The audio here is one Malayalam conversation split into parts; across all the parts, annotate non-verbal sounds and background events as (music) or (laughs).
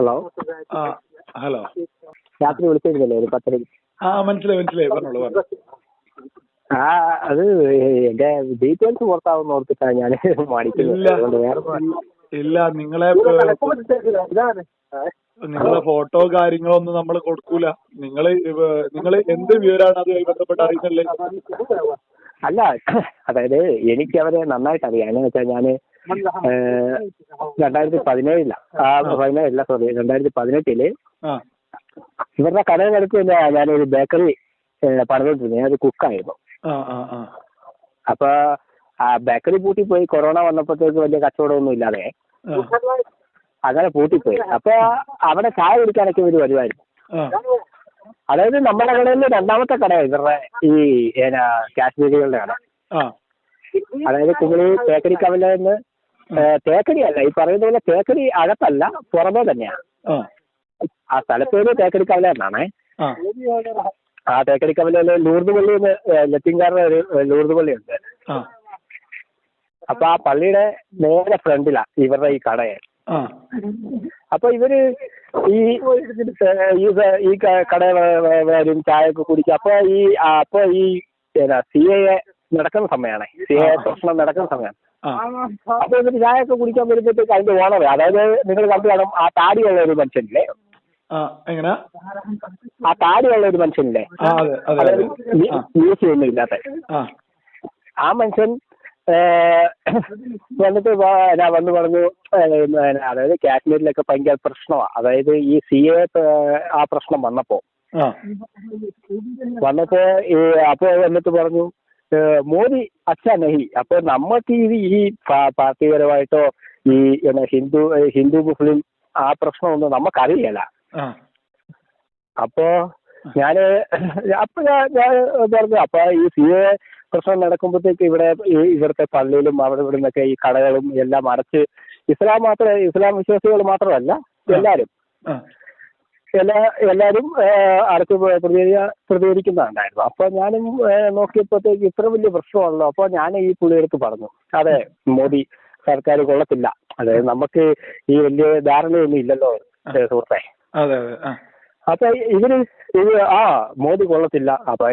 Hello hello. രാത്രി വിളിച്ചിരുന്നല്ലേ ഒരു പത്തര ആ മനസ്സിലായി മനസ്സിലായി. പറഞ്ഞോളൂ ആ അത് എന്റെ ഡീറ്റെയിൽസ് പുറത്താവുന്ന ഓർത്തിട്ടാണ് ഞാൻ മാണിക്കുന്നത്. ഇല്ല. അതുകൊണ്ട് വേറെ ഇല്ല നിങ്ങളെ നിങ്ങളെ ഫോട്ടോ കാര്യങ്ങളൊന്നും നമ്മൾ കൊടുക്കൂല. നിങ്ങൾ നിങ്ങൾ എന്ത് വിവരമാണ് അതുമായി ബന്ധപ്പെട്ട് അറിയുന്നില്ലേ അല്ല അതായത് എനിക്ക് അവരെ നന്നായിട്ട് അറിയാം എന്ന് വെച്ചാൽ ഞാൻ രണ്ടായിരത്തി പതിനേഴില ആ പതിനേഴില്ല സോറി രണ്ടായിരത്തി പതിനെട്ടിൽ ഇവരുടെ കടയിലെടുത്ത് തന്നെ ഞാനൊരു ബേക്കറി പണിതോണ്ടിരുന്നു ഞാനൊരു കുക്കായിരുന്നു. അപ്പൊ ആ ബേക്കറി പൂട്ടി പോയി. കൊറോണ വന്നപ്പോഴത്തേക്ക് വലിയ കച്ചവടമൊന്നും ഇല്ലാതെ അങ്ങനെ പൂട്ടിപ്പോയി അപ്പൊ അവിടെ ചായ കുടിക്കാനൊക്കെ ഇവർ വരുമായിരുന്നു. അതായത് നമ്മുടെ കടയിൽ രണ്ടാമത്തെ കടയാണ് ഇവരുടെ ഈ കാശ്മീരികളുടെ കട അതായത് അതായത് ബേക്കറി തേക്കടി കവലെന്ന് തേക്കടി അല്ല ഈ പറയുന്ന പോലെ തേക്കടി അകത്തല്ല പുറമേ തന്നെയാണ് ആ. സ്ഥലപ്പേര് തേക്കടി കവല എന്നാണേ ആ തേക്കടി കവലയിൽ ലൂർദ് പള്ളി എന്ന് ലത്തിങ്കാരുടെ ഒരു ലൂർദ് പള്ളിയുണ്ട്. ആ. ആ അപ്പൊ ആ പള്ളിയുടെ നേരെ ഫ്രണ്ടിലാ ഇവരുടെ ഈ കടയെ അപ്പൊ ഇവർ ഈ ഈ സ- ഈ ക- കടയിൽ വ- വരും ചായ ഒക്കെ കുടിക്കും. അപ്പൊ ഈ അപ്പൊ ഈ സി എ നടക്കുന്ന സമയമാണ്. സി എ പ്രശ്നം നടക്കുന്ന സമയമാണ്. ആ. ചായ ഒക്കെ കുടിക്കാൻ വരുമ്പോഴത്തേക്ക് അതിന്റെ ഓണർ അതായത് നിങ്ങൾ കണ്ടു കാണും ആ താടിയുള്ള ഒരു മനുഷ്യനില്ലേ? ആ എങ്ങനെ? ആ താടിയുള്ള ഒരു മനുഷ്യനില്ലേ? മ്യൂസിയം ഒന്നും ഇല്ലാത്ത. ആ. മനുഷ്യൻ ഞാൻ വന്ന് പറഞ്ഞു അതായത് കാശ്മീരിലൊക്കെ ഭയങ്കര പ്രശ്നമാണ് അതായത് ഈ സി എ ആ പ്രശ്നം വന്നപ്പോ. വന്നപ്പോ ഈ അപ്പൊ എന്നിട്ട് പറഞ്ഞു മോദി അച്ഛ നഹി. അപ്പൊ നമുക്ക് ഈ ഈ പാർട്ടിപരമായിട്ടോ ഈ ഹിന്ദു ഹിന്ദു മുസ്ലിം ആ പ്രശ്നമൊന്നും നമുക്കറിയില്ല അപ്പോ ഞാൻ അപ്പൊ ഞാൻ ഞാൻ പറഞ്ഞു അപ്പൊ ഈ സി എ പ്രശ്നം നടക്കുമ്പോഴത്തേക്ക് ഇവിടെ ഇവിടുത്തെ പള്ളിയിലും അവിടെ ഇവിടെ നിന്നൊക്കെ ഈ കടകളും എല്ലാം അടച്ച് ഇസ്ലാം മാത്രം ഇസ്ലാം വിശ്വാസികൾ മാത്രമല്ല എല്ലാരും. എല്ലാ എല്ലാവരും അടച്ച് പ്രതികരിക്ക പ്രതികരിക്കുന്നുണ്ടായിരുന്നു അപ്പൊ ഞാനും നോക്കിയപ്പോഴത്തേക്ക് ഇത്ര വലിയ പ്രശ്നമാണല്ലോ. അപ്പൊ ഞാൻ ഈ പുള്ളിയെടുത്ത് പറഞ്ഞു. അതെ മോദി സർക്കാർ കൊള്ളത്തില്ല. അതായത് നമുക്ക് ഈ വലിയ ധാരണയൊന്നും ഇല്ലല്ലോ സുഹൃത്തെ. അപ്പൊ ഇവർ ഇത് ആ മോദി കൊള്ളത്തില്ല. അപ്പൊ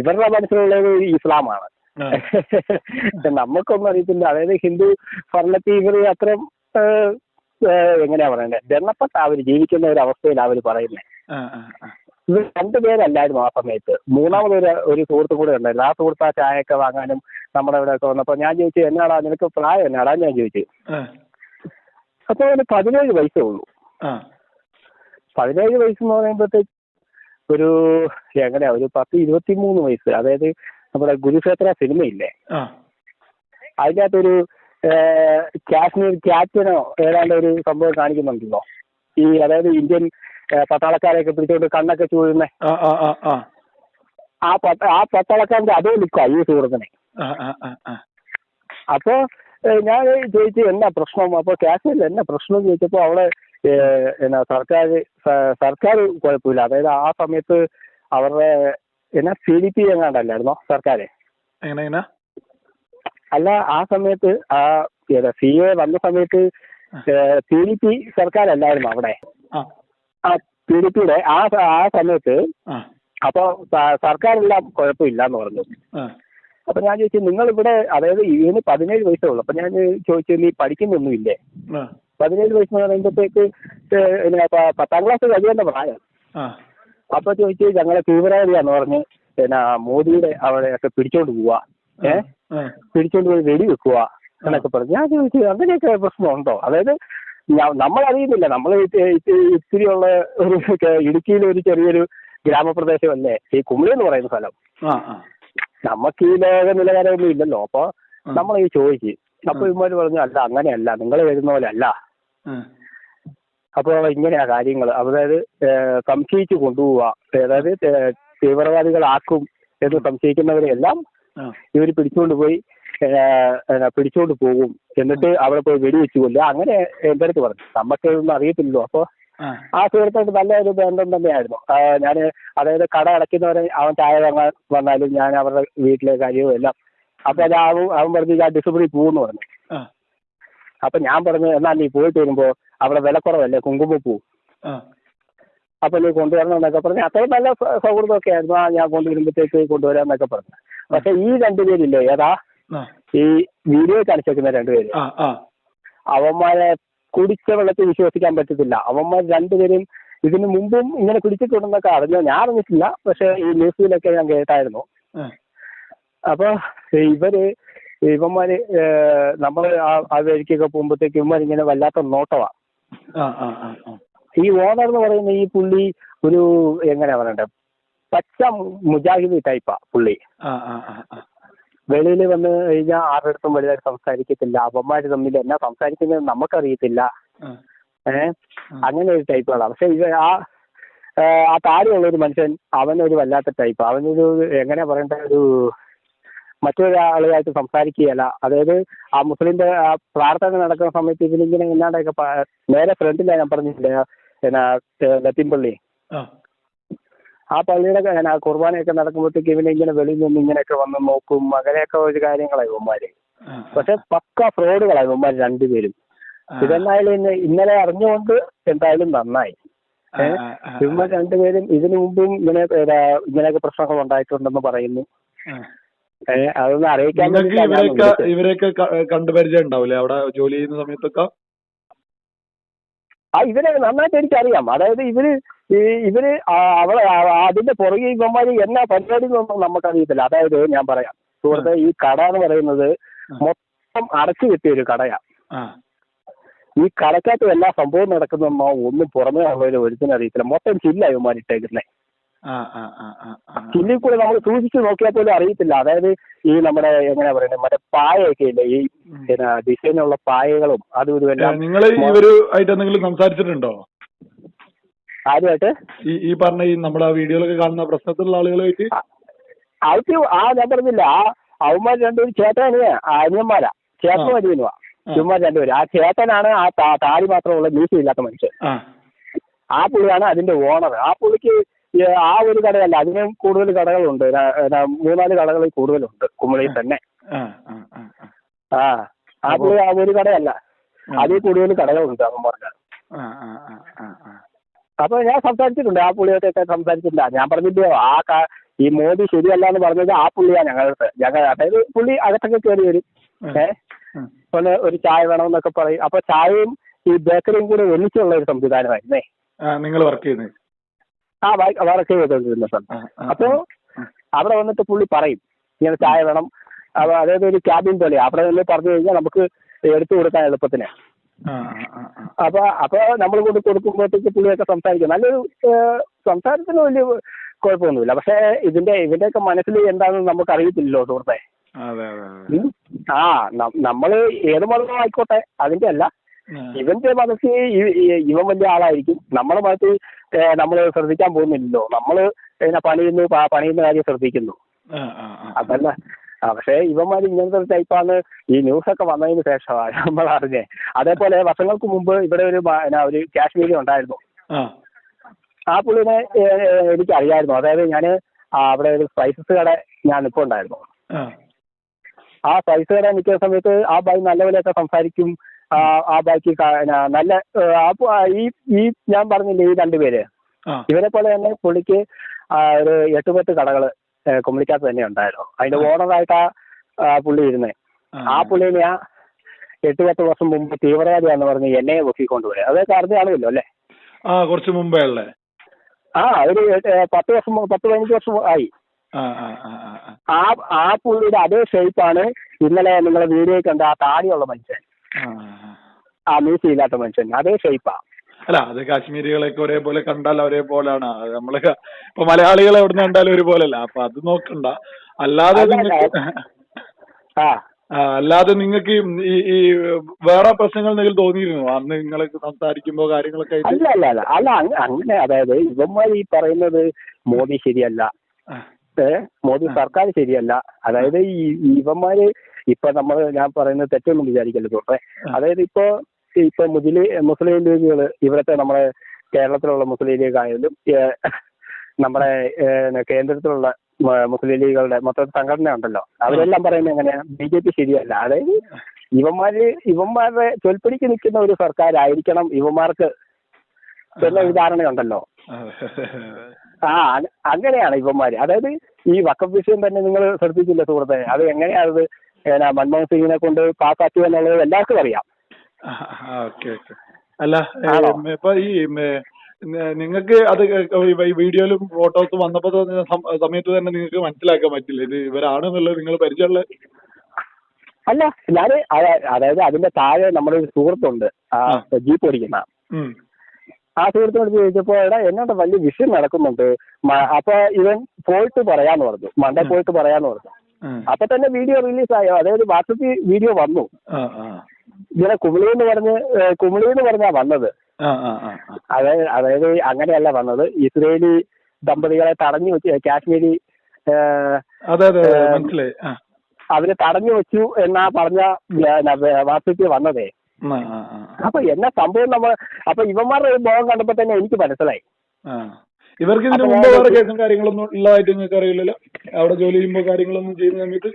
ഇവരുടെ മനസ്സിലുള്ളത് ഇസ്ലാമാണ്. (laughs) നമുക്കൊന്നും അറിയത്തില്ല. അതായത് ഹിന്ദു ഭരണത്തിൽ ഇവർ അത്രയും എങ്ങനെയാ പറയണ്ടേ? ദണ്ണപ്പെട്ട അവർ ജീവിക്കുന്ന ഒരു അവസ്ഥയിലാണ് അവർ പറയുന്നത് ആ ഇവർ രണ്ടുപേരല്ലായിരുന്നു ആ സമയത്ത്. മൂന്നാമത് ഒരു ഒരു സുഹൃത്തും കൂടെ ഉണ്ടായിരുന്നു. ആ സുഹൃത്ത് ആ ചായയൊക്കെ വാങ്ങാനും നമ്മുടെ ഇവിടെ ഒക്കെ വന്നപ്പോ ഞാൻ ചോദിച്ചു എന്നാടാ നിനക്ക് പ്രായം എന്നാടാ? ഞാൻ ചോദിച്ചു. അപ്പൊ അവന് പതിനേഴ് വയസ്സേ ഉള്ളൂ. പതിനേഴ് വയസ്സ് എന്ന് പറയുമ്പോഴത്തേക്ക് ഒരു എങ്ങനെയാ ഒരു പത്ത് ഇരുപത്തി മൂന്ന് വയസ്സ്. അതായത് നമ്മുടെ ഗുരുക്ഷേത്ര സിനിമയില്ലേ? അതിന്റെ അകത്തൊരു കാശ്മീർ ക്യാപ്റ്റനോ ഏതാണ്ട് ഒരു സംഭവം കാണിക്കുന്നുണ്ടല്ലോ. ഈ അതായത് ഇന്ത്യൻ പട്ടാളക്കാരെയൊക്കെ പിടിച്ചോണ്ട് കണ്ണൊക്കെ ചൂഴുന്ന. ആ പട്ട ആ പട്ടാളക്കാരന്റെ അതേ ലുക്കാ ഈ സുഹൃത്തിനെ. അപ്പൊ ഞാൻ ചോദിച്ചു എന്നാ പ്രശ്നം? അപ്പൊ കാശ്മീരിൽ എന്നാ പ്രശ്നം ചോദിച്ചപ്പോ അവിടെ എന്നാ സർക്കാർ സർക്കാർ കുഴപ്പമില്ല. അതായത് ആ സമയത്ത് അവരുടെ എന്നാ സി ഡി പി എങ്ങാണ്ടല്ലായിരുന്നോ എങ്ങനെ എങ്ങനെ അല്ല ആ സമയത്ത് ആ സി എ വന്ന സമയത്ത് പി ഡി പി സർക്കാരല്ലായിരുന്നു അവിടെ. ആ. പി ഡി പിയുടെ ആ ആ സമയത്ത് അപ്പൊ സർക്കാരെല്ലാം കുഴപ്പമില്ല എന്ന് പറഞ്ഞു. അപ്പൊ ഞാൻ ചോദിച്ചു നിങ്ങൾ ഇവിടെ അതായത് ഇതിന് പതിനേഴ് വയസ്സേ ഉള്ളൂ. അപ്പൊ ഞാൻ ചോദിച്ചു നീ പഠിക്കുന്നൊന്നുമില്ലേ? ഇല്ലേ പതിനേഴ് വയസ്സ് എന്ന് പറയുമ്പോഴത്തേക്ക് പത്താം ക്ലാസ് കഴിയേണ്ട പ്രായം. അപ്പൊ ചോദിച്ചു ഞങ്ങളെ തീവ്രവാദിയാന്ന് പറഞ്ഞ് പിന്നെ മോദിയുടെ അവിടെയൊക്കെ പിടിച്ചോണ്ട് പോവാ. ഏഹ് പിടിച്ചോണ്ട് പോയി വെടി വെക്കുക എന്നൊക്കെ പറഞ്ഞു. ഞാൻ ചോദിച്ചു അങ്ങനെയൊക്കെ പ്രശ്നമുണ്ടോ? അതായത് നമ്മൾ അറിയുന്നില്ല നമ്മൾ ഇത്തിരി ഉള്ള ഒരു ഇടുക്കിയിലെ ഒരു ചെറിയൊരു ഗ്രാമപ്രദേശമല്ലേ? ഈ കുമിളി എന്ന് പറയുന്ന സ്ഥലം. നമുക്ക് ഈ ലോക നിലവാരമൊന്നും ഇല്ലല്ലോ. അപ്പൊ നമ്മൾ ഈ ചോദിച്ചു. അപ്പൊ ഇവന്മാര് പറഞ്ഞു അല്ല അങ്ങനെയല്ല. നിങ്ങൾ വരുന്ന പോലെ അല്ല. അപ്പൊ ഇങ്ങനെയാ കാര്യങ്ങൾ അതായത് സംശയിച്ചു കൊണ്ടുപോവുക അതായത് തീവ്രവാദികളാക്കും എന്ന് സംശയിക്കുന്നവരെ എല്ലാം ആ ഇവർ പിടിച്ചുകൊണ്ട് പോയി പിടിച്ചോണ്ട് പോകും. എന്നിട്ട് അവിടെ പോയി വെടിവെച്ച് കൊല്ലുക. അങ്ങനെ എന്റെ അടുത്ത് പറഞ്ഞു. നമുക്ക് ഒന്നും അറിയത്തില്ലല്ലോ. അപ്പൊ ആ. സുഹൃത്തായിട്ട് നല്ല ഒരു ബന്ധം തന്നെയായിരുന്നു. ഞാൻ അതായത് കട അടയ്ക്കുന്നവരെ അവൻ ചായ വാങ്ങാൻ വന്നാലും ഞാൻ അവരുടെ വീട്ടിലെ കാര്യവും എല്ലാം. അപ്പൊ അത് അവൻ അവൻ പറഞ്ഞു ഞാൻ ഡിസംബറിൽ പോകുന്നു പറഞ്ഞു. അപ്പൊ ഞാൻ പറഞ്ഞു എന്നാ നീ പോയിട്ട് വരുമ്പോ അവിടെ വിലക്കുറവല്ലേ കുങ്കുമപ്പൂ അപ്പൊ നീ കൊണ്ടുവരണം എന്നൊക്കെ പറഞ്ഞു. അത്രയും നല്ല സൗഹൃദമൊക്കെ ആയിരുന്നു. ആ ഞാൻ കൊണ്ടുവരുമ്പോഴത്തേക്ക് കൊണ്ടുവരാന്നൊക്കെ പറഞ്ഞു. പക്ഷെ ഈ രണ്ടുപേരില്ലേ ഏതാ? ഈ വീഡിയോ കാണിച്ചേക്കുന്ന രണ്ടുപേര് അവന്മാരെ കുടിച്ച വെള്ളത്തിൽ വിശ്വസിക്കാൻ പറ്റത്തില്ല. അവന്മാർ രണ്ടുപേരും ഇതിനു മുമ്പും ഇങ്ങനെ കുടിച്ചിട്ടുണ്ടെന്നൊക്കെ അറിഞ്ഞു? ഞാൻ അറിഞ്ഞിട്ടില്ല. പക്ഷെ ഈ ന്യൂസിലൊക്കെ ഞാൻ കേട്ടായിരുന്നു. അപ്പൊ ഇവർ ഇവന്മാര് നമ്മൾ ആ വഴിക്കൊക്കെ പോകുമ്പോഴത്തേക്ക് ഇവന്മാർ ഇങ്ങനെ വല്ലാത്ത നോട്ടവാ. ഈ ഓണർ എന്ന് പറയുന്ന ഈ പുള്ളി ഒരു എങ്ങനെയാ പറയണ്ടേ? പച്ച മുജാഹിദ് ടൈപ്പാ പുള്ളി. വെളിയിൽ വന്ന് കഴിഞ്ഞാൽ ആരുടെ അടുത്തും വലുതായിട്ട് സംസാരിക്കത്തില്ല. അവന്മാര് തമ്മിൽ എന്നാ സംസാരിക്കുന്നത് നമുക്കറിയത്തില്ല. ഏഹ് അങ്ങനെ ഒരു ടൈപ്പുകളാണ് പക്ഷെ ഇത് ആ ആ, താരമുള്ള താഴെയുള്ള ഒരു മനുഷ്യൻ അവനൊരു വല്ലാത്ത ടൈപ്പ്. അവനൊരു എങ്ങനെ പറയണ്ട ഒരു മറ്റൊരാളുമായിട്ട് സംസാരിക്കുകയല്ല. അതായത് ആ മുസ്ലിന്റെ ആ പ്രാർത്ഥന നടക്കുന്ന സമയത്ത് ഇതിലിങ്ങനെ എന്നാണ്ടൊക്കെ നേരെ ഫ്രണ്ടിലാണ് ഞാൻ പറഞ്ഞിട്ടില്ല എന്നാ ലത്തിൻപള്ളി ആ ആ പള്ളിയുടെ എന്നാ കുർബാനയൊക്കെ നടക്കുമ്പോഴത്തേക്ക് ഇവനെ ഇങ്ങനെ വെളിയിൽ നിന്ന് ഇങ്ങനെയൊക്കെ വന്ന് നോക്കും അങ്ങനെയൊക്കെ ഒരു കാര്യങ്ങളായി ഇവന്മാര്. പക്ഷെ പക്ക ഫ്രോഡുകളാണ് ഇവന്മാർ രണ്ടുപേരും. ആ. ഇതെന്നായാലും ഇന്ന് ഇന്നലെ അറിഞ്ഞുകൊണ്ട് എന്തായാലും നന്നായി. ആ, ആ, ആ, ഇവന്മാർ രണ്ടുപേരും ഇതിനു മുമ്പും ഇങ്ങനെ ഇങ്ങനെയൊക്കെ പ്രശ്നങ്ങൾ ഉണ്ടായിട്ടുണ്ടെന്ന് പറയുന്നു. അതൊന്നും അറിയിക്കാൻ ഇവരെയൊക്കെ കണ്ടുപരിചയം ഉണ്ടാവില്ലേ? അവിടെ ജോലി ചെയ്യുന്ന സമയത്തൊക്കെ? ആ ഇവരെ നന്നായിട്ട് എനിക്കറിയാം. അതായത് ഇവർ ഈ ഇവർ ആ- അവളെ അതിന്റെ പുറകെ ഇവന്മാര് എന്നാ പരിപാടി എന്നൊന്നും നമുക്കറിയത്തില്ല. അതായത് ഞാൻ പറയാം. സുഹൃത്തെ ഈ കട എന്ന് പറയുന്നത് മൊത്തം അടച്ചു കിട്ടിയ ഒരു കടയാ. ഈ കടക്കകത്ത് എല്ലാ സംഭവം നടക്കുന്ന ഒന്നും പുറമേ ഉള്ളവര് ഒരുത്തിനും അറിയത്തില്ല മൊത്തം ചില്ല ഇവന്മാർ ഇട്ടേക്കുന്നേ. ആ ആ ആ ആ ആ. കൂടെ നമ്മൾ സൂക്ഷിച്ചു നോക്കിയാൽ പോലും അറിയത്തില്ല. അതായത് ഈ നമ്മുടെ എങ്ങനെയാ പറയുന്നത് മറ്റേ പായയൊക്കെ ഇല്ലേ? ഈ ഡിസൈനുള്ള പായകളും അതും ഇതും എല്ലാം നിങ്ങൾ ഇവരുമായിട്ട് എന്തെങ്കിലും സംസാരിച്ചിട്ടുണ്ടോ? ആരുമായിട്ട്? ഈ ഈ പറഞ്ഞ ഈ നമ്മുടെ വീഡിയോയിലൊക്കെ കാണുന്ന പ്രശ്നത്തിലുള്ള ആളുകളുമായിട്ട്? അവർക്ക് ആ ഞാൻ പറഞ്ഞില്ല ആ അവന്മാർ രണ്ടുപേരും ചേട്ടനിയാ അനിയന്മാരാ. ചേട്ടനും ആ. അനിയനുമാ ആ. ചുമ്മാ രണ്ടുപേരും. ആ ചേട്ടനാണ് ആ താടി മാത്രമുള്ള മ്യൂസിയം ഇല്ലാത്ത മനുഷ്യൻ. ആ. പുള്ളിയാണ് അതിന്റെ ഓണർ ആ പുള്ളിക്ക് ആ ഒരു കടയല്ല അതിനും കൂടുതൽ കടകളുണ്ട്. മൂന്നാൽ കടകളിൽ കൂടുതലുണ്ട് കുമളിയിൽ തന്നെ. ആ ആ ഒരു കടയല്ല. അതിൽ കൂടുതൽ കടകളുണ്ട് അവൻ പറഞ്ഞ. അപ്പൊ ഞാൻ സംസാരിച്ചിട്ടുണ്ട് ആ പുള്ളിയോട്ടൊക്കെ സംസാരിച്ചിട്ടില്ല. ഞാൻ പറഞ്ഞില്ലയോ ആ ഈ മോദി ശരിയല്ല എന്ന് പറഞ്ഞത് ആ പുള്ളിയാ ഞങ്ങളുടെ ഞങ്ങൾ അതായത് പുള്ളി അകത്തൊക്കെ കയറി വരും. ഏഹ്. ഒന്ന് ഒരു ചായ വേണമെന്നൊക്കെ പറയും. അപ്പൊ ചായയും ഈ ബേക്കറിയും കൂടെ ഒന്നിച്ചുള്ള ഒരു സംവിധാനമായിരുന്നേ. നിങ്ങൾ വർക്ക് ചെയ്യുന്നത്. ആ വർക്ക് ആ, ആ, അപ്പോ അവിടെ വന്നിട്ട് പുള്ളി പറയും ഇങ്ങനെ ചായ വേണം. അപ്പൊ അതായത് ഒരു ക്യാബിൻ പോലെ. അവിടെ നിന്ന് പറഞ്ഞു കഴിഞ്ഞാൽ നമുക്ക് എടുത്തു കൊടുക്കാൻ എളുപ്പത്തിന്. അപ്പൊ അപ്പൊ നമ്മൾ കൊണ്ട് കൊടുക്കുമ്പോഴത്തേക്ക് പുള്ളിയൊക്കെ സംസാരിക്കും. നല്ലൊരു സംസാരത്തിന് വലിയ കുഴപ്പമൊന്നുമില്ല. പക്ഷെ ഇതിന്റെ ഇതിന്റെയൊക്കെ മനസ്സിൽ എന്താണെന്ന് നമുക്ക് അറിയത്തില്ലല്ലോ സുഹൃത്തെ ആ നമ്മൾ ഏത് മതം ആയിക്കോട്ടെ അതിന്റെ അല്ല. ഇവന്റെ മനസ്സിൽ ഇവൻ വലിയ ആളായിരിക്കും. നമ്മുടെ മനസ്സിൽ നമ്മൾ ശ്രദ്ധിക്കാൻ പോകുന്നില്ലല്ലോ. നമ്മൾ ഇങ്ങനെ പണിയുന്നു പണിയുന്ന കാര്യം ശ്രദ്ധിക്കുന്നു. അതല്ല. പക്ഷേ ഇവന്മാർ ഇങ്ങനത്തെ ഒരു ടൈപ്പാണ് ഈ ന്യൂസ് ഒക്കെ വന്നതിന് ശേഷമാണ് നമ്മൾ അറിഞ്ഞേ. അതേപോലെ വർഷങ്ങൾക്ക് മുമ്പ് ഇവിടെ ഒരു ഒരു കാശ്മീരി ഉണ്ടായിരുന്നു. ആ. പുള്ളിനെ എനിക്ക് അറിയായിരുന്നു അതായത് ഞാൻ അവിടെ ഒരു സ്പൈസസ് കട ഞാൻ ഇപ്പൊ ഉണ്ടായിരുന്നു ആ. ആ സ്പൈസ് കട നിൽക്കുന്ന സമയത്ത് ആ ബായി നല്ലപോലെയൊക്കെ സംസാരിക്കും. ആ ആ ബായിക്ക് ക- എന്നാ നല്ല ഈ ഈ ഞാൻ പറഞ്ഞില്ലേ ഈ രണ്ടുപേര് ഇവരെ പോലെ തന്നെ പുള്ളിക്ക് ഒരു എട്ട് പത്ത് കടകൾ കുമളിക്കകത്ത് തന്നെ ഉണ്ടായിരുന്നു. അതിന്റെ ഓണറായിട്ടാ ആ, പുള്ളി ഇരുന്നേ. ആ. പുള്ളിനെ ആ എട്ട് പത്ത് വർഷം മുമ്പ് തീവ്രവാദിയാന്ന് പറഞ്ഞ് എന്നെ പൊക്കിക്കൊണ്ടുപോയി അതൊക്കെ അറിഞ്ഞാണല്ലോ അല്ലേ ആ കുറച്ച് മുമ്പേ ഉള്ളേ. ആ ഒരു പത്ത് വർഷം പത്ത് പതിനഞ്ച് വർഷം ആയി. ആ ആ പുള്ളിയുടെ അതേ ഷേപ്പാണ് ഇന്നലെ നിങ്ങളെ വീഡിയോ കണ്ട ആ താടിയുള്ള മനുഷ്യൻ. ആ, ആ. ആ മീശ ഇല്ലാത്ത മനുഷ്യൻ. അതേ ഷേപ്പാ അല്ല അത് കാശ്മീരികളെയൊക്കെ ഒരേപോലെ കണ്ടാൽ ഒരേപോലെയാണ് നമ്മൾ ഇപ്പൊ മലയാളികളെ എവിടെ നിന്ന് കണ്ടാലും ഒരുപോലല്ല. അപ്പൊ അത് നോക്കണ്ട. അല്ലാതെ നിങ്ങൾക്ക് ആ. അല്ലാതെ നിങ്ങൾക്ക് ഈ ഈ വേറെ പ്രശ്നങ്ങൾ എന്തെങ്കിലും തോന്നിയിരുന്നു? അന്ന് നിങ്ങൾ സംസാരിക്കുമ്പോ കാര്യങ്ങളൊക്കെ അല്ല അല്ല അല്ല. അല്ല അങ്ങ- അങ്ങനെ അതായത് ഇവന്മാർ ഈ പറയുന്നത് മോദി ശരിയല്ല. മോദി സർക്കാർ ശരിയല്ല. അതായത് ഈ ഇവന്മാര് ഇപ്പൊ നമ്മൾ ഞാൻ പറയുന്നത് തെറ്റൊന്നും വിചാരിക്കല്ലോ സുഹൃത്തെ അതായത് ഇപ്പൊ ഇപ്പൊ മുസ്ലിം മുസ്ലിം ലീഗുകൾ ഇവിടുത്തെ നമ്മുടെ കേരളത്തിലുള്ള മുസ്ലിം ലീഗ് ആയാലും നമ്മുടെ കേന്ദ്രത്തിലുള്ള മുസ്ലിം ലീഗുകളുടെ മൊത്തം സംഘടന ഉണ്ടല്ലോ. അവരെല്ലാം പറയുന്നത് എങ്ങനെയാ? ബി ജെ പി ശരിയല്ല. അതായത് ഇവന്മാര് ഇവന്മാരുടെ ചൊൽപ്പടിക്ക് നിൽക്കുന്ന ഒരു സർക്കാരായിരിക്കണം ഇവന്മാർക്ക് എന്നൊരു ധാരണയുണ്ടല്ലോ ആ അങ്ങനെയാണ് ഇവന്മാര്. അതായത് ഈ വക്കഫ് വിഷയം തന്നെ നിങ്ങൾ ശ്രദ്ധിച്ചില്ല സുഹൃത്തെ? അത് എങ്ങനെയാണത് മൻമോഹൻ സിംഗിനെ കൊണ്ട് പാസ്സാക്കി എന്നുള്ളത് എല്ലാവർക്കും അറിയാം. Okay okay. അല്ല? ഇപ്പൊ ഈ നിങ്ങൾക്ക് അത് വീഡിയോയിലും ഫോട്ടോസും വന്നപ്പോ സമയത്ത് തന്നെ നിങ്ങൾക്ക് മനസ്സിലാക്കാൻ പറ്റില്ല? ഇത് ഇവരാണെന്നുള്ളത് നിങ്ങൾ പരിചയമുള്ള അല്ല ഞാൻ അതായത് അതിന്റെ താഴെ നമ്മുടെ ഒരു സുഹൃത്തുണ്ട് ആ. ജീപ്പ് ഓടിക്കുന്ന. ആ സുഹൃത്തിനോട് ചോദിച്ചപ്പോ എടാ എന്നോട് വലിയ വിഷയം നടക്കുന്നുണ്ട്. അപ്പൊ ഇവൻ പോയിട്ട് പറയാന്ന് പറഞ്ഞു. മണ്ട പോയിട്ട് പറയാന്ന് പറഞ്ഞു. അപ്പൊ തന്നെ വീഡിയോ റിലീസ് ആയോ അതായത് വാട്സപ്പിൽ വീഡിയോ വന്നു. ഇങ്ങനെ കുമിളി എന്ന് പറഞ്ഞ് കുമിളി എന്ന് പറഞ്ഞാ വന്നത്. അതായത് അതായത് അങ്ങനെയല്ല വന്നത്. ഇസ്രയേലി ദമ്പതികളെ തടഞ്ഞു വെച്ച് കാശ്മീരി ആ. തടഞ്ഞു വെച്ചു എന്നാ പറഞ്ഞ വാട്സപ്പിൽ വന്നതേ. അപ്പൊ എന്നാ സംഭവം നമ്മൾ അപ്പൊ ഇവന്മാരുടെ ഒരു മുഖം കണ്ടപ്പോ തന്നെ എനിക്ക് മനസ്സിലായി. ഇവർക്ക് ഇതിന് മുമ്പ് വേറെ കേസും കാര്യങ്ങളൊന്നും ഉള്ളതായിട്ട് നിങ്ങൾക്ക് അറിയില്ലല്ലോ അവിടെ ജോലി ചെയ്യുമ്പോ കാര്യങ്ങളൊന്നും ചെയ്യുന്ന സമയത്ത്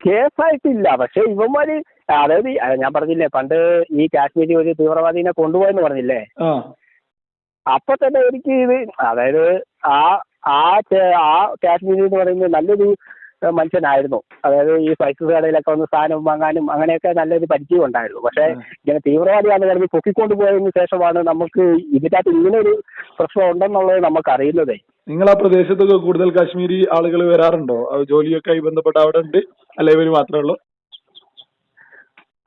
കേസായിട്ടില്ല. പക്ഷെ ഇവന്മാര് അതായത് ഞാൻ പറഞ്ഞില്ലേ പണ്ട് ഈ കാശ്മീരി ഒരു തീവ്രവാദിനെ കൊണ്ടുപോയെന്ന് പറഞ്ഞില്ലേ? അപ്പൊ തന്നെ എനിക്ക് ഇത് അതായത് ആ ആ ആ കാശ്മീരി എന്ന് പറയുന്നത് നല്ലൊരു മനുഷ്യനായിരുന്നു. അതായത് ഈ സ്പൈസസ് കടയിലൊക്കെ വന്ന് സാധനം വാങ്ങാനും അങ്ങനെയൊക്കെ നല്ലൊരു പരിചയം ഉണ്ടായിരുന്നു. പക്ഷെ ഇങ്ങനെ തീവ്രവാദിയാണ് കരുതി പൊക്കിക്കൊണ്ട് പോയതിനു ശേഷമാണ് നമുക്ക് ഇതിനകത്ത് ഇങ്ങനെ ഒരു പ്രശ്നം ഉണ്ടെന്നുള്ളത് നമുക്ക് അറിയുന്നതേ നിങ്ങൾ ആ പ്രദേശത്തൊക്കെ കൂടുതൽ കാശ്മീരി ആളുകൾ വരാറുണ്ടോ? ജോലിയൊക്കെ ആയി ബന്ധപ്പെട്ട് അവിടെ ഉണ്ട്? അല്ല ഇവർ മാത്രമേ ഉള്ളൂ?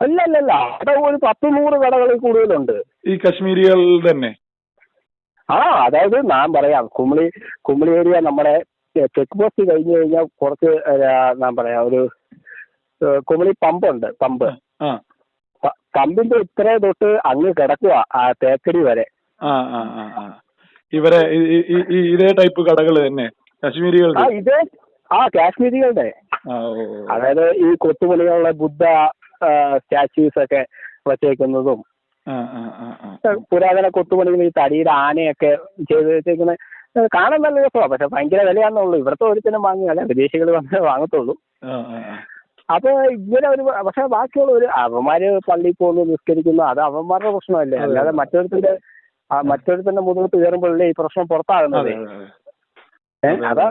അല്ല അല്ല അല്ല അവിടെ ഒരു പത്ത് നൂറ് കടകളിൽ കൂടുതലുണ്ട്. ഈ കശ്മീരികൾ തന്നെ? ആ അതായത് ഞാൻ പറയാം. കുമളി കുമളി ഏരിയ നമ്മുടെ ചെക്ക് പോസ്റ്റ് കഴിഞ്ഞു കഴിഞ്ഞാൽ കുറച്ച് ഞാൻ പറയാം ഒരു കുമളി പമ്പ്. ഉണ്ട് പമ്പ് പമ്പിന്റെ ഇത്രേ തൊട്ട് അങ്ങ് കിടക്കുക ആ തേക്കടി വരെ. ആ ആ ആ ആ. ഇവരെ ഇതേ ടൈപ്പ് കടകൾ തന്നെ കശ്മീരികൾ ആ ഇത് ആ കാശ്മീരികളുടെ. അതായത് ഈ കൊത്തുപണികളുള്ള ബുദ്ധ സ്റ്റാച്യൂസ് ഒക്കെ വച്ചേക്കുന്നതും. പുരാതന കൊത്തുപണികൾ ഈ തടിയുടെ ആനയൊക്കെ ചെയ്ത് വെച്ചേക്കുന്ന കാണാൻ നല്ല രസമാണ് പക്ഷെ ഭയങ്കര വിലയാണെന്നുള്ളൂ. ഇവിടുത്തെ ഒരുത്തിനും വാങ്ങിയല്ല വിദേശികൾ വന്ന് വാങ്ങത്തുള്ളൂ. അപ്പൊ ഇങ്ങനെ ഒരു പക്ഷെ ബാക്കിയുള്ള ഒരു അവന്മാര് പള്ളിയിൽ പോകുന്നു നിസ്കരിക്കുന്നു അത് അവന്മാരുടെ പ്രശ്നമല്ലേ. അല്ലാതെ. മറ്റൊരുത്തിന്റെ മറ്റൊരുത്തിന്റെ മുതുകത്ത് കയറുമ്പോഴല്ലേ ഈ പ്രശ്നം പുറത്താകുന്നത്. അതെ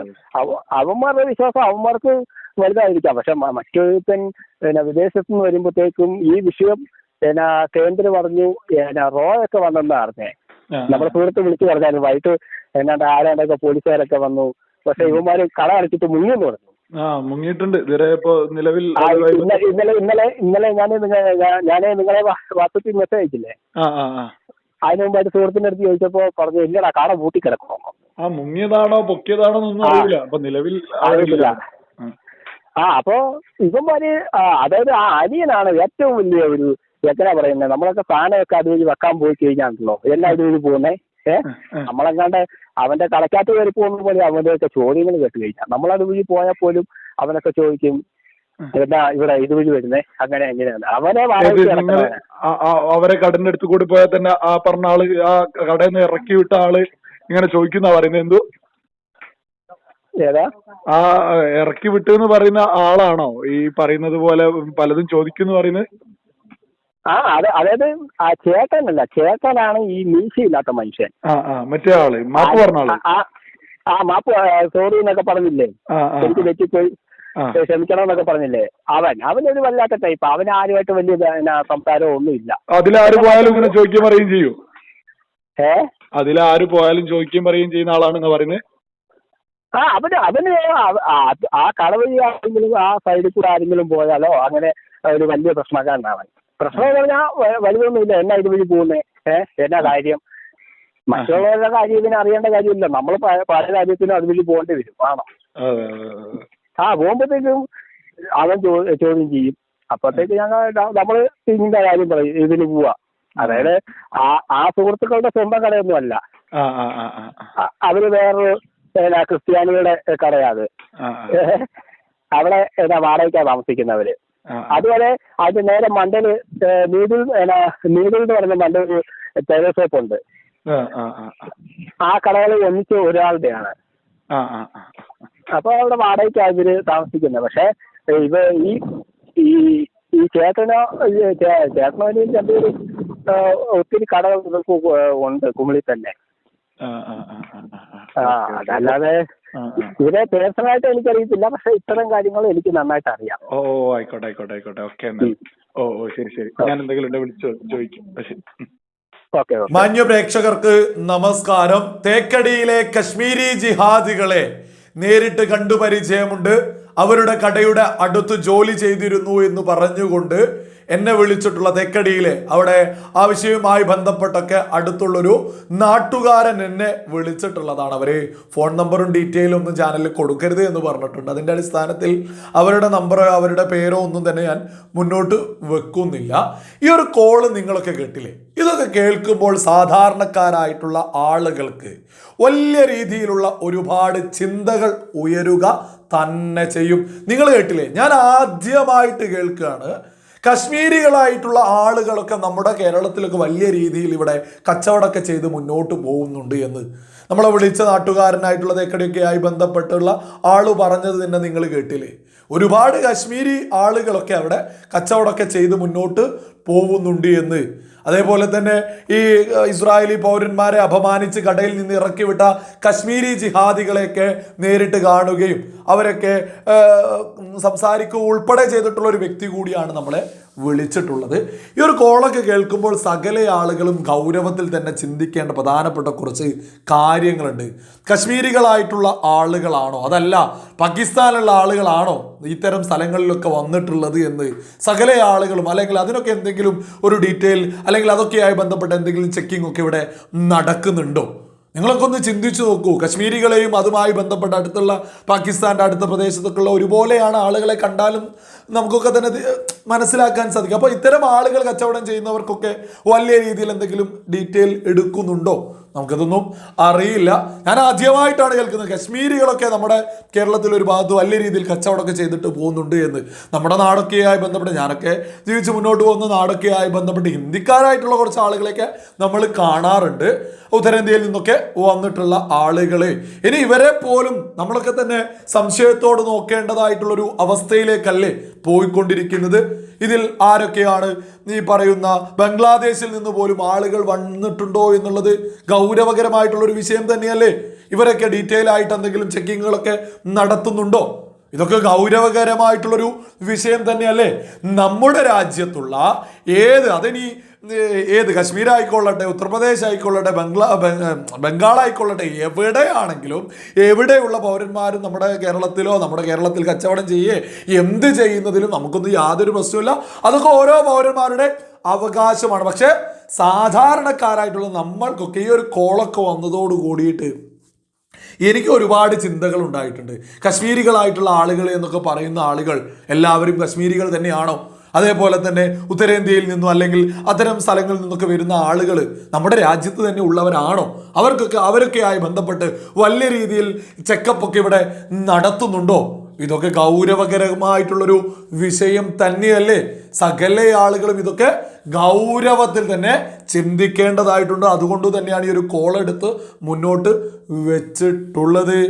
അവന്മാരുടെ വിശ്വാസം അവന്മാർക്ക് വലുതായിരിക്കാം. പക്ഷെ മറ്റൊരു മറ്റൊരുത്തൻ പിന്നെ വിദേശത്ത് നിന്ന് വരുമ്പോഴത്തേക്കും ഈ വിഷയം പിന്നെ കേന്ദ്ര പറഞ്ഞു പിന്നെ റോയൊക്കെ വന്നെന്നാ അറിഞ്ഞേ നമ്മുടെ സുഹൃത്ത് വിളിച്ചു പറഞ്ഞായിരുന്നു വൈകിട്ട് എന്നാണ്ട് ആരാണ്ടൊക്കെ പോലീസുകാരൊക്കെ വന്നു. പക്ഷെ ഇവന്മാര് കട അടച്ചിട്ട് മുങ്ങിയെന്ന് പറഞ്ഞു. ആ മുങ്ങിയിട്ടുണ്ട്. ഇതുവരെ ഇപ്പോ നിലവിൽ ഇന്നലെ ഇന്നലെ ഇന്നലെ ഞാൻ ഞാൻ നിങ്ങളെ വാട്സപ്പിൽ മെസ്സേജ് അയച്ചില്ലേ? അതിന് മുമ്പ് അതിന്റെ സുഹൃത്തിന്റെ അടുത്ത് ചോദിച്ചപ്പോ പറഞ്ഞു ഇല്ലടാ കട പൂട്ടി കിടക്കണോ ആ മുങ്ങിയതാണോ പൊക്കിയതാണോ എന്നൊന്നും. അറിയില്ല അപ്പൊ നിലവിൽ അറിയില്ല. ആ. അപ്പോ ഇവന്മാര് ആ, അതായത് ആ അനിയനാണ് ഏറ്റവും വലിയ ഒരു എങ്ങനെയാ പറയുന്നത് നമ്മളൊക്കെ സാധനമൊക്കെ അതുവഴി വെക്കാൻ പോയി കഴിഞ്ഞാണല്ലോ എല്ലാം ഇതുവഴി പോകുന്നേ ഏഹ്. നമ്മളെങ്ങാണ്ട് അവന്റെ കടക്കാത്ത കയറി പോകുന്ന പോലെ അവന്റെയൊക്കെ ചോദ്യങ്ങൾ കേട്ട് കഴിഞ്ഞാൽ നമ്മളത് വഴി പോയാൽ പോലും അവനൊക്കെ ചോദിക്കും എന്താ ഇവിടെ ഇതുവഴി വരുന്നേ അങ്ങനെ എങ്ങനെയാണ് അവനെ. അവരെ കടന്റെ അടുത്ത് കൂടി പോയാൽ തന്നെ ആ പറഞ്ഞ ആൾ ആ കടയിൽ നിന്ന് ഇറക്കി വിട്ട ആൾ ഇങ്ങനെ ചോദിക്കുന്ന പറയുന്നത് എന്തോ? ഏതാ? ആ ഇറക്കി വിട്ടു എന്ന് പറയുന്ന ആളാണോ? ഈ പറയുന്നത് പോലെ പലതും ചോദിക്കുന്നു പറയുന്നത്? ആ അത് അതായത് ആ ചേട്ടനല്ല ചേട്ടനാണ് ഈ മീശയില്ലാത്ത മനുഷ്യൻ. മറ്റേ ആൾ മാപ്പ് പറഞ്ഞ ആൾ. ആ, മാപ്പ് സോറി എന്നൊക്കെ പറഞ്ഞില്ലേ? എനിക്ക് തെറ്റിപ്പോയി. ക്ഷമിക്കണം എന്നൊക്കെ പറഞ്ഞില്ലേ? അവൻ അവൻ ഒരു വല്ലാത്ത ടൈപ്പ് അവൻ ആരുമായിട്ട് വലിയ സംസാരം ഒന്നും ഇല്ല അതിലാരും പോയാലും ഇങ്ങനെ പറയുകയും ചെയ്യും. ഏ ആര് പോയാലും ചോദിക്കുകയും പറയുകയും ചെയ്യുന്ന ആളാണെന്ന് പറയുന്നത് ആ അവന് അവന് ആ- കടവ് ആരെങ്കിലും ആ സൈഡിൽ കൂടെ ആരെങ്കിലും പോയാലോ അങ്ങനെ ഒരു വലിയ പ്രശ്നക്കാരനാവൻ പ്രശ്നം എന്ന് പറഞ്ഞാൽ വലുതൊന്നുമില്ല. എന്നാ ഇതുവഴി പോകുന്നേ? ഏഹ് എന്നാ കാര്യം? മറ്റുള്ളവരുടെ കാര്യം ഇതിനെ അറിയേണ്ട കാര്യമില്ല. നമ്മൾ പല കാര്യത്തിനും അതുവഴി പോകേണ്ടി വരും. ആണോ? ആ പോകുമ്പോഴത്തേക്കും അവൻ ചോദ്യം ചെയ്യും. അപ്പോഴത്തേക്ക് ഞങ്ങൾ നമ്മൾ ഇതിന്റെ കാര്യം പറയും. ഇതിന് പോവാ. അതായത് ആ ആ സുഹൃത്തുക്കളുടെ സ്വന്തം കടയൊന്നും അല്ല അവർ വേറൊരു ക്രിസ്ത്യാനികളുടെ കടയാണ് (laughs) അവിടെ എന്നാ വാടകയ്ക്കാ താമസിക്കുന്നവര്. അതുപോലെ അത് നേരെ മണ്ടൽ നീതിൽ നീതിൽ എന്ന് പറയുന്ന ടൈലർ ഷോപ്പ് ഉണ്ട്. ആ കടകളിൽ ഒന്നിച്ച് ഒരാളുടെയാണ്. അപ്പൊ അവിടെ വാടകയ്ക്കാ ഇവർ താമസിക്കുന്നത് പക്ഷെ ഇവ ഈ ഈ ചേട്ടനോ ചേട്ടനോ രണ്ടുപേരും ഒത്തിരി കടകൾ ഇവർക്ക് ഉണ്ട്. കുമിളി തന്നെ. ആ ആ ആ ആ ആ, ആ. ആ അതല്ലാതെ ഇവരെ പേഴ്സണലായിട്ട് എനിക്കറിയത്തില്ല. പക്ഷെ ഇത്തരം കാര്യങ്ങൾ എനിക്ക് നന്നായിട്ട് അറിയാം. ഓ ആയിക്കോട്ടെ ആയിക്കോട്ടെ ആയിക്കോട്ടെ. ഓക്കെ ഓ ഓ ശരി ശരി. ഞാൻ എന്തെങ്കിലും വിളിച്ചു ചോദിക്കും. മാന്യ പ്രേക്ഷകർക്ക് നമസ്കാരം. തേക്കടിയിലെ കശ്മീരി ജിഹാദികളെ നേരിട്ട് കണ്ടു പരിചയമുണ്ട്. അവരുടെ കടയുടെ അടുത്ത് ജോലി ചെയ്തിരുന്നു എന്ന് പറഞ്ഞുകൊണ്ട് എന്നെ വിളിച്ചിട്ടുള്ള തെക്കടിയിൽ അവിടെ ആവശ്യവുമായി ബന്ധപ്പെട്ടൊക്കെ അടുത്തുള്ളൊരു നാട്ടുകാരൻ എന്നെ വിളിച്ചിട്ടുള്ളതാണ്. അവർ ഫോൺ നമ്പറും ഡീറ്റെയിലും ഒന്നും ചാനലിൽ കൊടുക്കരുത് എന്ന് പറഞ്ഞിട്ടുണ്ട്. അതിന്റെ അടിസ്ഥാനത്തിൽ അവരുടെ നമ്പറോ അവരുടെ പേരോ ഒന്നും തന്നെ ഞാൻ മുന്നോട്ട് വെക്കുന്നില്ല. ഈ ഒരു കോൾ നിങ്ങളൊക്കെ കേട്ടില്ലേ? ഇതൊക്കെ കേൾക്കുമ്പോൾ സാധാരണക്കാരായിട്ടുള്ള ആളുകൾക്ക് വലിയ രീതിയിലുള്ള ഒരുപാട് ചിന്തകൾ ഉയരുക തന്നെ ചെയ്യും. നിങ്ങൾ കേട്ടില്ലേ? ഞാൻ ആദ്യമായിട്ട് കേൾക്കുകയാണ് കശ്മീരികളായിട്ടുള്ള ആളുകളൊക്കെ നമ്മുടെ കേരളത്തിലൊക്കെ വലിയ രീതിയിൽ ഇവിടെ കച്ചവടമൊക്കെ ചെയ്ത് മുന്നോട്ട് പോകുന്നുണ്ട് എന്ന് നമ്മളെ വിളിച്ച നാട്ടുകാരനായിട്ടുള്ള തേക്കടിയൊക്കെ ആയി ബന്ധപ്പെട്ടുള്ള ആൾ പറഞ്ഞത് തന്നെ നിങ്ങൾ കേട്ടില്ലേ? ഒരുപാട് കാശ്മീരി ആളുകളൊക്കെ അവിടെ കച്ചവടമൊക്കെ ചെയ്ത് മുന്നോട്ട് പോകുന്നുണ്ട് എന്ന്. അതേപോലെ തന്നെ ഈ ഇസ്രായേലി പൗരന്മാരെ അപമാനിച്ച് കടയിൽ നിന്ന് ഇറക്കി വിട്ട കശ്മീരി ജിഹാദികളെയൊക്കെ നേരിട്ട് കാണുകയും അവരൊക്കെ സംസാരിക്കുക ഉൾപ്പെടെ ചെയ്തിട്ടുള്ള ഒരു വ്യക്തി കൂടിയാണ് നമ്മളെ വിളിച്ചിട്ടുള്ളത്. ഈ ഒരു കോളൊക്കെ കേൾക്കുമ്പോൾ സകല ആളുകളും ഗൗരവത്തിൽ തന്നെ ചിന്തിക്കേണ്ട പ്രധാനപ്പെട്ട കുറച്ച് കാര്യങ്ങളുണ്ട്. കശ്മീരികളായിട്ടുള്ള ആളുകളാണോ? അതല്ല പാകിസ്ഥാനുള്ള ആളുകളാണോ ഇത്തരം സ്ഥലങ്ങളിലൊക്കെ വന്നിട്ടുള്ളത് എന്ന് സകല ആളുകളും അല്ലെങ്കിൽ അതിനൊക്കെ എന്തെങ്കിലും ഒരു ഡീറ്റെയിൽ അല്ലെങ്കിൽ അതൊക്കെയായി ബന്ധപ്പെട്ട എന്തെങ്കിലും ചെക്കിംഗ് ഒക്കെ ഇവിടെ നടക്കുന്നുണ്ടോ? നിങ്ങളൊക്കെ ഒന്ന് ചിന്തിച്ചു നോക്കൂ. കശ്മീരികളെയും അതുമായി ബന്ധപ്പെട്ട അടുത്തുള്ള പാകിസ്ഥാന്റെ അടുത്ത പ്രദേശത്തൊക്കെയുള്ള ഒരുപോലെയാണ് ആളുകളെ കണ്ടാലും നമുക്കൊക്കെ തന്നെ മനസ്സിലാക്കാൻ സാധിക്കും. അപ്പോൾ ഇത്തരം ആളുകൾ കച്ചവടം ചെയ്യുന്നവർക്കൊക്കെ വലിയ രീതിയിൽ എന്തെങ്കിലും ഡീറ്റെയിൽ എടുക്കുന്നുണ്ടോ? നമുക്കതൊന്നും അറിയില്ല. ഞാൻ ആദ്യമായിട്ടാണ് കേൾക്കുന്നത്. കശ്മീരികളൊക്കെ നമ്മുടെ കേരളത്തിൽ ഒരു ഭാഗത്ത് വലിയ രീതിയിൽ കച്ചവടമൊക്കെ ചെയ്തിട്ട് പോകുന്നുണ്ട് എന്ന്. നമ്മുടെ നാടൊക്കെയായി ബന്ധപ്പെട്ട് ഞാനൊക്കെ ജീവിച്ച് മുന്നോട്ട് പോകുന്ന നാടൊക്കെയായി ബന്ധപ്പെട്ട് ഹിന്ദിക്കാരായിട്ടുള്ള കുറച്ച് ആളുകളെയൊക്കെ നമ്മൾ കാണാറുണ്ട്. ഉത്തരേന്ത്യയിൽ നിന്നൊക്കെ വന്നിട്ടുള്ള ആളുകൾ ഇനി ഇവരെ പോലും നമ്മളൊക്കെ തന്നെ സംശയത്തോട് നോക്കേണ്ടതായിട്ടുള്ളൊരു അവസ്ഥയിലേക്കല്ലേ പോയിക്കൊണ്ടിരിക്കുന്നത്? ഇതിൽ ആരൊക്കെയാണ്? നീ പറയുന്ന ബംഗ്ലാദേശിൽ നിന്ന് പോലും ആളുകൾ വന്നിട്ടുണ്ടോ എന്നുള്ളത് ഗൗരവകരമായിട്ടുള്ളൊരു വിഷയം തന്നെയല്ലേ? ഇവരൊക്കെ ഡീറ്റെയിൽ ആയിട്ട് എന്തെങ്കിലും ചെക്കിങ്ങുകളൊക്കെ നടത്തുന്നുണ്ടോ? ഇതൊക്കെ ഗൗരവകരമായിട്ടുള്ളൊരു വിഷയം തന്നെയല്ലേ? നമ്മുടെ രാജ്യത്തുള്ള ഏത് അതിനി ഏത് കശ്മീർ ആയിക്കൊള്ളട്ടെ ഉത്തർപ്രദേശ് ആയിക്കൊള്ളട്ടെ ബംഗ്ലാ ബംഗ- ബംഗാൾ ആയിക്കൊള്ളട്ടെ എവിടെയാണെങ്കിലും എവിടെയുള്ള പൗരന്മാരും നമ്മുടെ കേരളത്തിലോ നമ്മുടെ കേരളത്തിൽ കച്ചവടം ചെയ്യേ എന്ത് ചെയ്യുന്നതിലും നമുക്കൊന്നും യാതൊരു പ്രശ്നമില്ല അതൊക്കെ ഓരോ പൗരന്മാരുടെ അവകാശമാണ്. പക്ഷേ സാധാരണക്കാരായിട്ടുള്ള നമ്മൾക്കൊക്കെ ഈ ഒരു കോളൊക്കെ വന്നതോട് കൂടിയിട്ട് എനിക്ക് ഒരുപാട് ചിന്തകൾ ഉണ്ടായിട്ടുണ്ട് കശ്മീരികളായിട്ടുള്ള ആളുകൾ എന്നൊക്കെ പറയുന്ന ആളുകൾ എല്ലാവരും കശ്മീരികൾ തന്നെയാണോ? അതേപോലെ തന്നെ ഉത്തരേന്ത്യയിൽ നിന്നും അല്ലെങ്കിൽ അത്തരം സ്ഥലങ്ങളിൽ നിന്നൊക്കെ വരുന്ന ആളുകൾ നമ്മുടെ രാജ്യത്ത് തന്നെ ഉള്ളവരാണോ? അവർക്കൊക്കെ അവരൊക്കെയായി ബന്ധപ്പെട്ട് വലിയ രീതിയിൽ ചെക്കപ്പ് ഒക്കെ ഇവിടെ നടത്തുന്നുണ്ടോ? ഇതൊക്കെ ഗൗരവകരമായിട്ടുള്ളൊരു വിഷയം തന്നെയല്ലേ? സകല ആളുകളും ഇതൊക്കെ ഗൗരവത്തിൽ തന്നെ ചിന്തിക്കേണ്ടതായിട്ടുണ്ട്. അതുകൊണ്ട് തന്നെയാണ് ഈ ഒരു കോൾ എടുത്ത് മുന്നോട്ട് വെച്ചിട്ടുള്ളത്.